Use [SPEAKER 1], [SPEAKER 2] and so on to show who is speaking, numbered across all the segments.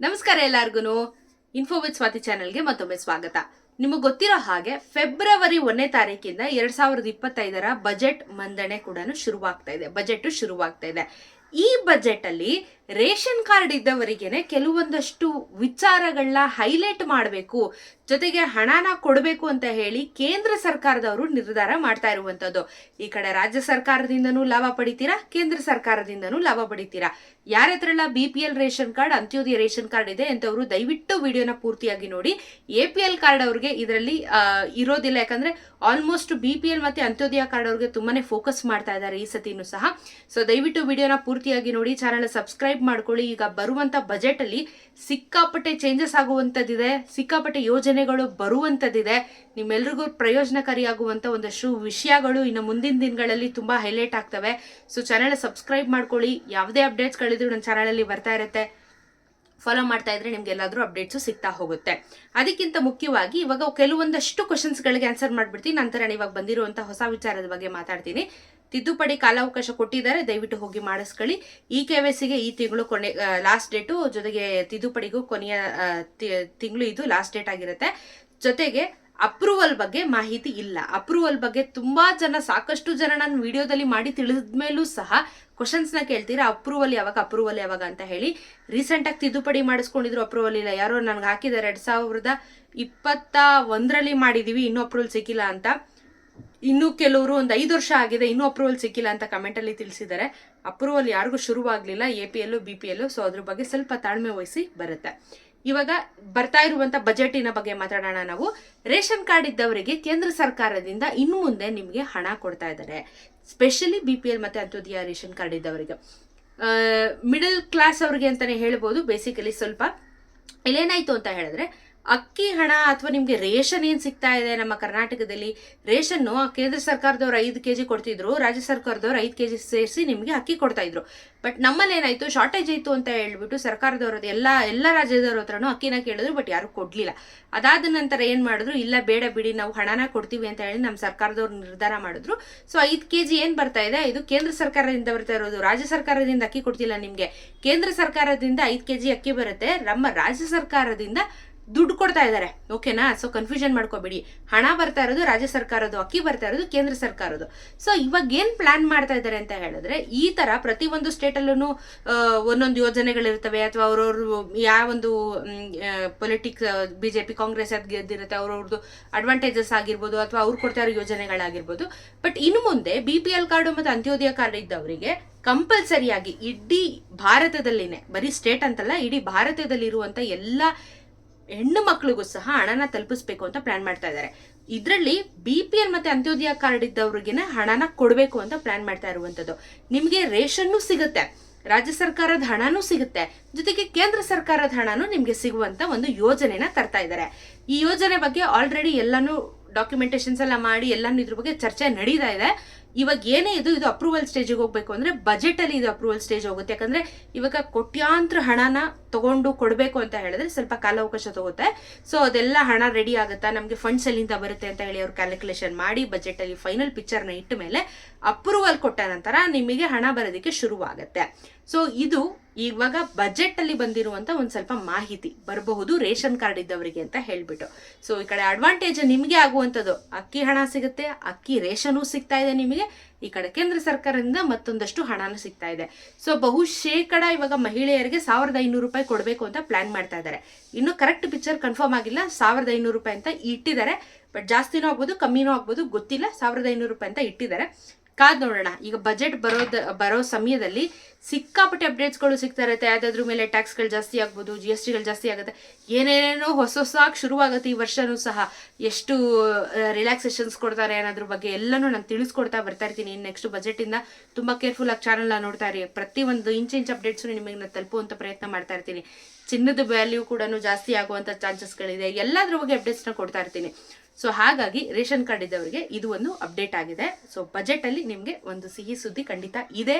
[SPEAKER 1] ನಮಸ್ಕಾರ ಎಲ್ಲಾರ್ಗು info with Swati ಚಾನೆಲ್ಗೆ ಮತ್ತೊಮ್ಮೆ ಸ್ವಾಗತ. ನಿಮಗೆ ಗೊತ್ತಿರೋ ಹಾಗೆ ಫೆಬ್ರವರಿ ಒಂದನೇ ತಾರೀಕಿಂದ ಎರಡ್ ಸಾವಿರದ ಇಪ್ಪತ್ತೈದರ ಬಜೆಟ್ ಮಂದಣೆ ಕೂಡ ಶುರುವಾಗ್ತಾ ಇದೆ. ಬಜೆಟ್ ಶುರುವಾಗ್ತಾ ಇದೆ. ಈ ಬಜೆಟ್ ಅಲ್ಲಿ ರೇಷನ್ ಕಾರ್ಡ್ ಇದ್ದವರಿಗೆನೆ ಕೆಲವೊಂದಷ್ಟು ವಿಚಾರಗಳನ್ನ ಹೈಲೈಟ್ ಮಾಡಬೇಕು, ಜೊತೆಗೆ ಹಣನ ಕೊಡಬೇಕು ಅಂತ ಹೇಳಿ ಕೇಂದ್ರ ಸರ್ಕಾರದವರು ನಿರ್ಧಾರ ಮಾಡ್ತಾ ಇರುವಂಥದ್ದು ಈ ಕಡೆ ರಾಜ್ಯ ಸರ್ಕಾರದಿಂದನೂ ಲಾಭ ಪಡಿತೀರಾ? ಕೇಂದ್ರ ಸರ್ಕಾರದಿಂದನೂ ಲಾಭ ಪಡಿತೀರಾ? ಯಾರ ಹತ್ರ B P L ration card, Antyodaya ration card ಇದೆ ಅಂತವರು ದಯವಿಟ್ಟು ವಿಡಿಯೋನ ಪೂರ್ತಿಯಾಗಿ ನೋಡಿ. ಎ ಪಿ ಎಲ್ ಕಾರ್ಡ್ ಅವ್ರಿಗೆ ಇದರಲ್ಲಿ ಇರೋದಿಲ್ಲ. ಯಾಕಂದ್ರೆ ಆಲ್ಮೋಸ್ಟ್ ಬಿ ಪಿ ಎಲ್ ಮತ್ತೆ ಅಂತ್ಯೋದಯ ಕಾರ್ಡ್ ಅವ್ರಿಗೆ ತುಂಬಾನೇ ಫೋಕಸ್ ಮಾಡ್ತಾ ಇದ್ದಾರೆ ಈ ಸತಿನೂ ಸಹ. ಸೊ ದಯವಿಟ್ಟು ವಿಡಿಯೋನ ಪೂರ್ತಿಯಾಗಿ ನೋಡಿ ಚಾನಲ್ ಸಬ್ಸ್ಕ್ರೈಬ್ ಮಾಡ್ಕೊಳ್ಳಿ. ಈಗ ಬರುವಂತ ಬಜೆಟ್ ಅಲ್ಲಿ ಸಿಕ್ಕಾಪಟ್ಟೆ ಚೇಂಜಸ್ ಆಗುವಂತದ್ದಿದೆ. ಸಿಕ್ಕಾಪಟ್ಟೆ ಯೋಜನೆಗಳು ಬರುವಂತದ್ದಿದೆ. ನಿಮ್ಮೆಲ್ರಿಗೂ ಪ್ರಯೋಜನಕಾರಿಯಾಗುವಂತ ಒಂದಷ್ಟು ವಿಷಯಗಳು ಇನ್ನು ಮುಂದಿನ ದಿನಗಳಲ್ಲಿ ತುಂಬಾ ಹೈಲೈಟ್ ಆಗ್ತವೆ. ಸೊ ಚಾನಲ್ ಸಬ್ಸ್ಕ್ರೈಬ್ ಮಾಡ್ಕೊಳ್ಳಿ. ಯಾವುದೇ ಅಪ್ಡೇಟ್ಸ್ಗಳಿದ್ರು ನನ್ನ ಚಾನಲಲ್ಲಿ ಬರ್ತಾ ಇರುತ್ತೆ. ಫಾಲೋ ಮಾಡ್ತಾ ಇದ್ರೆ ನಿಮ್ಗೆ ಎಲ್ಲಾದ್ರೂ ಅಪ್ಡೇಟ್ಸು ಸಿಗ್ತಾ ಹೋಗುತ್ತೆ. ಅದಕ್ಕಿಂತ ಮುಖ್ಯವಾಗಿ ಇವಾಗ ಕೆಲವೊಂದಷ್ಟು ಕ್ವಶನ್ಸ್ಗಳಿಗೆ ಆನ್ಸರ್ ಮಾಡ್ಬಿಡ್ತೀನಿ. ನಂತರ ನಾನು ಇವಾಗ ಬಂದಿರುವಂಥ ಹೊಸ ವಿಚಾರದ ಬಗ್ಗೆ ಮಾತಾಡ್ತೀನಿ. ತಿದ್ದುಪಡಿ ಕಾಲಾವಕಾಶ ಕೊಟ್ಟಿದ್ದಾರೆ, ದಯವಿಟ್ಟು ಹೋಗಿ ಮಾಡಿಸ್ಕೊಳ್ಳಿ. ಇ ಕೆ ವೈ ಸಿಗೆ ಈ ತಿಂಗಳು ಕೊನೆ ಲಾಸ್ಟ್ ಡೇಟು ಜೊತೆಗೆ ತಿದ್ದುಪಡಿಗೂ ಕೊನೆಯ ತಿಂಗಳು ಇದು ಲಾಸ್ಟ್ ಡೇಟ್ ಆಗಿರುತ್ತೆ. ಜೊತೆಗೆ ಅಪ್ರೂವಲ್ ಬಗ್ಗೆ ಮಾಹಿತಿ ಇಲ್ಲ. ಅಪ್ರೂವಲ್ ಬಗ್ಗೆ ತುಂಬಾ ಜನ, ಸಾಕಷ್ಟು ಜನ ನಾನು ವಿಡಿಯೋದಲ್ಲಿ ಮಾಡಿ ತಿಳಿದ್ಮೇಲೂ ಸಹ ಕ್ವಶನ್ಸ್ನ ಕೇಳ್ತೀರಾ ಅಪ್ರೂವಲ್ ಯಾವಾಗ ಅಪ್ರೂವಲ್ ಯಾವಾಗ ಅಂತ ಹೇಳಿ ರೀಸೆಂಟ್ ಆಗಿ ತಿದ್ದುಪಡಿ ಮಾಡಿಸ್ಕೊಂಡಿದ್ರು ಅಪ್ರೂವಲ್ ಇಲ್ಲ. ಯಾರೋ ನನ್ಗೆ ಹಾಕಿದ್ದಾರೆ, ಎರಡ್ ಸಾವಿರದ ಇಪ್ಪತ್ತ ಒಂದರಲ್ಲಿ ಮಾಡಿದೀವಿ, ಇನ್ನೂ ಅಪ್ರೂವಲ್ ಸಿಕ್ಕಿಲ್ಲ ಅಂತ. ಇನ್ನು ಕೆಲವರು ಒಂದು ಐದು ವರ್ಷ ಆಗಿದೆ, ಇನ್ನೂ ಅಪ್ರೂವಲ್ ಸಿಕ್ಕಿಲ್ಲ ಅಂತ ಕಮೆಂಟಲ್ಲಿ ತಿಳಿಸಿದ್ದಾರೆ. ಅಪ್ರೂವಲ್ ಯಾರಿಗೂ ಶುರುವಾಗ್ಲಿಲ್ಲ ಎ ಪಿ ಎಲ್ಲು ಬಿ ಪಿ ಎಲ್ಲು ಸೊ ಅದ್ರ ಬಗ್ಗೆ ಸ್ವಲ್ಪ ತಾಳ್ಮೆ ವಹಿಸಿ ಬರುತ್ತೆ. ಇವಾಗ ಬರ್ತಾ ಇರುವಂತ ಬಜೆಟಿನ ಬಗ್ಗೆ ಮಾತಾಡೋಣ ನಾವು. ರೇಷನ್ ಕಾರ್ಡ್ ಇದ್ದವರಿಗೆ ಕೇಂದ್ರ ಸರ್ಕಾರದಿಂದ ಇನ್ನು ಮುಂದೆ ನಿಮಗೆ ಹಣ ಕೊಡ್ತಾ ಇದ್ದಾರೆ. ಸ್ಪೆಷಲಿ ಬಿ ಪಿ ಎಲ್ ಮತ್ತೆ ಅಂತ್ಯೋದಯ ರೇಷನ್ ಕಾರ್ಡ್ ಇದ್ದವರಿಗೆ. ಮಿಡಲ್ ಕ್ಲಾಸ್ ಅವ್ರಿಗೆ ಅಂತಲೇ ಹೇಳ್ಬೋದು ಬೇಸಿಕಲಿ ಸ್ವಲ್ಪ. ಇಲ್ಲೇನಾಯ್ತು ಅಂತ ಹೇಳಿದ್ರೆ ಅಕ್ಕಿ ಹಣ ಅಥವಾ ನಿಮಗೆ ರೇಷನ್ ಏನು ಸಿಗ್ತಾ ಇದೆ ನಮ್ಮ ಕರ್ನಾಟಕದಲ್ಲಿ? ರೇಷನ್ ಕೇಂದ್ರ ಸರ್ಕಾರದವ್ರು ಐದು ಕೆಜಿ ಕೊಡ್ತಿದ್ರು, ರಾಜ್ಯ ಸರ್ಕಾರದವ್ರು ಐದು ಕೆಜಿ ಸೇರಿಸಿ ನಿಮಗೆ ಅಕ್ಕಿ ಕೊಡ್ತಾ ಇದ್ರು. ಬಟ್ ನಮ್ಮಲ್ಲಿ ಏನಾಯ್ತು ಶಾರ್ಟೇಜ್ ಆಯಿತು ಅಂತ ಹೇಳ್ಬಿಟ್ಟು ಸರ್ಕಾರದವ್ರದ್ದು ಎಲ್ಲ ಎಲ್ಲ ರಾಜ್ಯದವ್ರ ಹತ್ರನು ಅಕ್ಕಿನ ಕೇಳಿದ್ರು ಬಟ್ ಯಾರು ಕೊಡ್ಲಿಲ್ಲ. ಅದಾದ ನಂತರ ಏನು ಮಾಡಿದ್ರು, ಇಲ್ಲ ಬೇಡ ಬಿಡಿ, ನಾವು ಹಣನ ಕೊಡ್ತೀವಿ ಅಂತ ಹೇಳಿ ನಮ್ಮ ಸರ್ಕಾರದವ್ರು ನಿರ್ಧಾರ ಮಾಡಿದ್ರು. ಸೊ ಐದು ಕೆಜಿ ಏನು ಬರ್ತಾ ಇದೆ, ಇದು ಕೇಂದ್ರ ಸರ್ಕಾರದಿಂದ ಬರ್ತಾ ಇರೋದು, ರಾಜ್ಯ ಸರ್ಕಾರದಿಂದ ಅಕ್ಕಿ ಕೊಡ್ತಿಲ್ಲ ನಿಮಗೆ. ಕೇಂದ್ರ ಸರ್ಕಾರದಿಂದ ಐದು ಕೆಜಿ ಅಕ್ಕಿ ಬರುತ್ತೆ, ನಮ್ಮ ರಾಜ್ಯ ಸರ್ಕಾರದಿಂದ ದುಡ್ಡು ಕೊಡ್ತಾ ಇದ್ದಾರೆ. ಓಕೆನಾ? ಸೊ ಕನ್ಫ್ಯೂಷನ್ ಮಾಡ್ಕೋಬೇಡಿ. ಹಣ ಬರ್ತಾ ಇರೋದು ರಾಜ್ಯ ಸರ್ಕಾರದ್ದು, ಅಕ್ಕಿ ಬರ್ತಾ ಇರೋದು ಕೇಂದ್ರ ಸರ್ಕಾರದ್ದು. ಸೊ ಇವಾಗ ಏನು ಪ್ಲಾನ್ ಮಾಡ್ತಾ ಇದ್ದಾರೆ ಅಂತ ಹೇಳಿದ್ರೆ, ಈ ತರ ಪ್ರತಿ ಒಂದು ಸ್ಟೇಟ್ ಅಲ್ಲೂ ಒಂದೊಂದು ಯೋಜನೆಗಳಿರ್ತವೆ ಅಥವಾ ಅವ್ರವ್ರು ಯಾವ ಒಂದು ಪೊಲಿಟಿಕ್ಸ್ ಬಿಜೆಪಿ, ಕಾಂಗ್ರೆಸ್ ಅದು ಗೆದ್ದಿರುತ್ತೆ, ಅವ್ರವ್ರದ್ದು ಅಡ್ವಾಂಟೇಜಸ್ ಆಗಿರ್ಬೋದು ಅಥವಾ ಅವ್ರು ಕೊಡ್ತಾ ಇರೋ ಯೋಜನೆಗಳಾಗಿರ್ಬೋದು. ಬಟ್ ಇನ್ನು ಮುಂದೆ ಬಿ ಪಿ ಎಲ್ ಕಾರ್ಡು ಮತ್ತು ಅಂತ್ಯೋದಯ ಕಾರ್ಡ್ ಇದ್ದವರಿಗೆ ಕಂಪಲ್ಸರಿಯಾಗಿ ಇಡೀ ಭಾರತದಲ್ಲಿನೇ, ಬರೀ ಸ್ಟೇಟ್ ಅಂತಲ್ಲ, ಇಡೀ ಭಾರತದಲ್ಲಿರುವಂಥ ಎಲ್ಲ ಹೆಣ್ಣು ಮಕ್ಳಿಗೂ ಸಹ ಹಣನ ತಲುಪಿಸ್ಬೇಕು ಅಂತ ಪ್ಲಾನ್ ಮಾಡ್ತಾ ಇದ್ದಾರೆ. ಇದರಲ್ಲಿ ಬಿ ಪಿ ಎಲ್ ಮತ್ತೆ ಅಂತ್ಯೋದಯ ಕಾರ್ಡ್ ಇದ್ದವ್ರಿಗೆ ಹಣನ ಕೊಡಬೇಕು ಅಂತ ಪ್ಲಾನ್ ಮಾಡ್ತಾ ಇರುವಂತದ್ದು. ನಿಮಗೆ ರೇಷನ್ನು ಸಿಗುತ್ತೆ, ರಾಜ್ಯ ಸರ್ಕಾರದ ಹಣನೂ ಸಿಗುತ್ತೆ, ಜೊತೆಗೆ ಕೇಂದ್ರ ಸರ್ಕಾರದ ಹಣನೂ ನಿಮಗೆ ಸಿಗುವಂತ ಒಂದು ಯೋಜನೆನ ತರ್ತಾ ಇದ್ದಾರೆ. ಈ ಯೋಜನೆ ಬಗ್ಗೆ ಆಲ್ರೆಡಿ ಎಲ್ಲಾನು ಡಾಕ್ಯುಮೆಂಟೇಶನ್ಸ್ ಎಲ್ಲ ಮಾಡಿ ಎಲ್ಲಾನು ಇದ್ರ ಬಗ್ಗೆ ಚರ್ಚೆ ನಡೀತಾ ಇದೆ. ಇವಾಗ ಏನೇ ಇದು ಇದು ಅಪ್ರೂವಲ್ ಸ್ಟೇಜಿಗೆ ಹೋಗ್ಬೇಕು ಅಂದರೆ ಬಜೆಟಲ್ಲಿ ಇದು ಅಪ್ರೂವಲ್ ಸ್ಟೇಜ್ ಹೋಗುತ್ತೆ. ಯಾಕಂದರೆ ಇವಾಗ ಕೋಟ್ಯಾಂತರ ಹಣನ ತಗೊಂಡು ಕೊಡಬೇಕು ಅಂತ ಹೇಳಿದ್ರೆ ಸ್ವಲ್ಪ ಕಾಲಾವಕಾಶ ತಗೋತೆ. ಸೊ ಅದೆಲ್ಲ ಹಣ ರೆಡಿ ಆಗುತ್ತಾ? ನಮಗೆ ಫಂಡ್ಸ್ ಅಲ್ಲಿಂದ ಬರುತ್ತೆ ಅಂತ ಹೇಳಿ ಅವ್ರು ಕ್ಯಾಲ್ಕುಲೇಷನ್ ಮಾಡಿ ಬಜೆಟಲ್ಲಿ ಫೈನಲ್ ಪಿಕ್ಚರ್ನ ಇಟ್ಟ ಮೇಲೆ ಅಪ್ರೂವಲ್ ಕೊಟ್ಟ ನಂತರ ನಿಮಗೆ ಹಣ ಬರೋದಕ್ಕೆ ಶುರುವಾಗುತ್ತೆ. ಸೊ ಇದು ಇವಾಗ ಬಜೆಟ್ ಅಲ್ಲಿ ಬಂದಿರುವಂತ ಒಂದ್ ಸ್ವಲ್ಪ ಮಾಹಿತಿ. ಬರಬಹುದು ರೇಷನ್ ಕಾರ್ಡ್ ಇದ್ದವರಿಗೆ ಅಂತ ಹೇಳ್ಬಿಟ್ಟು. ಸೊ ಈ ಕಡೆ ಅಡ್ವಾಂಟೇಜ್ ನಿಮಗೆ ಆಗುವಂತದ್ದು ಅಕ್ಕಿ ಹಣ ಸಿಗುತ್ತೆ, ಅಕ್ಕಿ ರೇಷನ್ನು ಸಿಗ್ತಾ ಇದೆ ನಿಮಗೆ. ಈ ಕಡೆ ಕೇಂದ್ರ ಸರ್ಕಾರದಿಂದ ಮತ್ತೊಂದಷ್ಟು ಹಣನೂ ಸಿಗ್ತಾ ಇದೆ. ಸೊ ಬಹು ಶೇಕಡ ಇವಾಗ ಮಹಿಳೆಯರಿಗೆ ಸಾವಿರದ ಐನೂರು ರೂಪಾಯಿ ಕೊಡಬೇಕು ಅಂತ ಪ್ಲಾನ್ ಮಾಡ್ತಾ ಇದ್ದಾರೆ. ಇನ್ನು ಕರೆಕ್ಟ್ ಪಿಕ್ಚರ್ ಕನ್ಫರ್ಮ್ ಆಗಿಲ್ಲ. ಸಾವಿರದ ಐನೂರು ರೂಪಾಯಿ ಅಂತ ಇಟ್ಟಿದ್ದಾರೆ. ಬಟ್ ಜಾಸ್ತಿನೂ ಆಗ್ಬೋದು, ಕಮ್ಮಿನೂ ಆಗ್ಬೋದು, ಗೊತ್ತಿಲ್ಲ. ಸಾವಿರದ ಐನೂರು ರೂಪಾಯಿ ಅಂತ ಇಟ್ಟಿದ್ದಾರೆ. ಕಾದ್ ನೋಡೋಣ. ಈಗ ಬಜೆಟ್ ಬರೋದ, ಬರೋ ಸಮಯದಲ್ಲಿ ಸಿಕ್ಕಾಪಟ್ಟೆ ಅಪ್ಡೇಟ್ಸ್ಗಳು ಸಿಗ್ತಾ ಇರುತ್ತೆ. ಯಾವ್ದಾದ್ರು ಮೇಲೆ ಟ್ಯಾಕ್ಸ್ಗಳು ಜಾಸ್ತಿ ಆಗ್ಬೋದು ಜಿ ಎಸ್ ಟಿಗಳು ಜಾಸ್ತಿ ಆಗುತ್ತೆ. ಏನೇನೇನೋ ಹೊಸ ಹೊಸಾಗಿ ಶುರುವಾಗುತ್ತೆ ಈ ವರ್ಷನೂ ಸಹ. ಎಷ್ಟು ರಿಲ್ಯಾಕ್ಸೇಷನ್ಸ್ ಕೊಡ್ತಾರೆ ಅನ್ನೋದ್ರ ಬಗ್ಗೆ ಎಲ್ಲನೂ ನಾನು ತಿಳಿಸ್ಕೊಡ್ತಾ ಬರ್ತಾ ಇರ್ತೀನಿ. ನೆಕ್ಸ್ಟ್ ಬಜೆಟಿಂದ ತುಂಬ ಕೇರ್ಫುಲ್ ಆಗಿ ಚಾನಲ್ನ ನೋಡ್ತಾ ಇರಿ. ಪ್ರತಿ ಒಂದು ಇಂಚ್ ಇಂಚ್ ಅಪ್ಡೇಟ್ಸು ನಿಮಗೆ ನಾನು ತಲುಪುವಂಥ ಪ್ರಯತ್ನ ಮಾಡ್ತಾ ಇರ್ತೀನಿ. ಚಿನ್ನದ ವ್ಯಾಲ್ಯೂ ಕೂಡ ಜಾಸ್ತಿ ಆಗುವಂಥ ಚಾನ್ಸಸ್ಗಳಿದೆ ಎಲ್ಲದ್ರ ಬಗ್ಗೆ ಅಪ್ಡೇಟ್ಸ್ನ ಕೊಡ್ತಾ ಇರ್ತೀನಿ. ಸೊ ಹಾಗಾಗಿ ರೇಷನ್ ಕಾರ್ಡ್ ಇದ್ದವರಿಗೆ ಇದು ಒಂದು ಅಪ್ಡೇಟ್ ಆಗಿದೆ. ಸೊ ಬಜೆಟ್ ಅಲ್ಲಿ ನಿಮಗೆ ಒಂದು ಸಿಹಿ ಸುದ್ದಿ ಖಂಡಿತ ಇದೆ.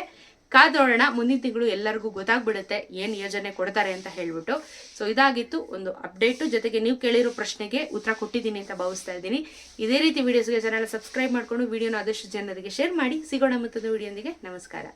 [SPEAKER 1] ಕಾದೋಣ ಮುಂದಿನ ತಿಂಗಳು ಎಲ್ಲರಿಗೂ ಗೊತ್ತಾಗ್ಬಿಡುತ್ತೆ. ಏನು ಯೋಜನೆ ಕೊಡ್ತಾರೆ ಅಂತ ಹೇಳ್ಬಿಟ್ಟು. ಸೊ ಇದಾಗಿತ್ತು ಒಂದು ಅಪ್ಡೇಟು. ಜೊತೆಗೆ ನೀವು ಕೇಳಿರೋ ಪ್ರಶ್ನೆಗೆ ಉತ್ತರ ಕೊಟ್ಟಿದ್ದೀನಿ ಅಂತ ಭಾವಿಸ್ತಾ ಇದ್ದೀನಿ. ಇದೇ ರೀತಿ ವಿಡಿಯೋಸ್ಗೆ ಚಾನಲ್ ಸಬ್ಸ್ಕ್ರೈಬ್ ಮಾಡ್ಕೊಂಡು ವಿಡಿಯೋನ ಆದಷ್ಟು ಜನರಿಗೆ ಶೇರ್ ಮಾಡಿ. ಸಿಗೋಣ ಮತ್ತೊಂದು ವಿಡಿಯೋಂದಿಗೆ ನಮಸ್ಕಾರ.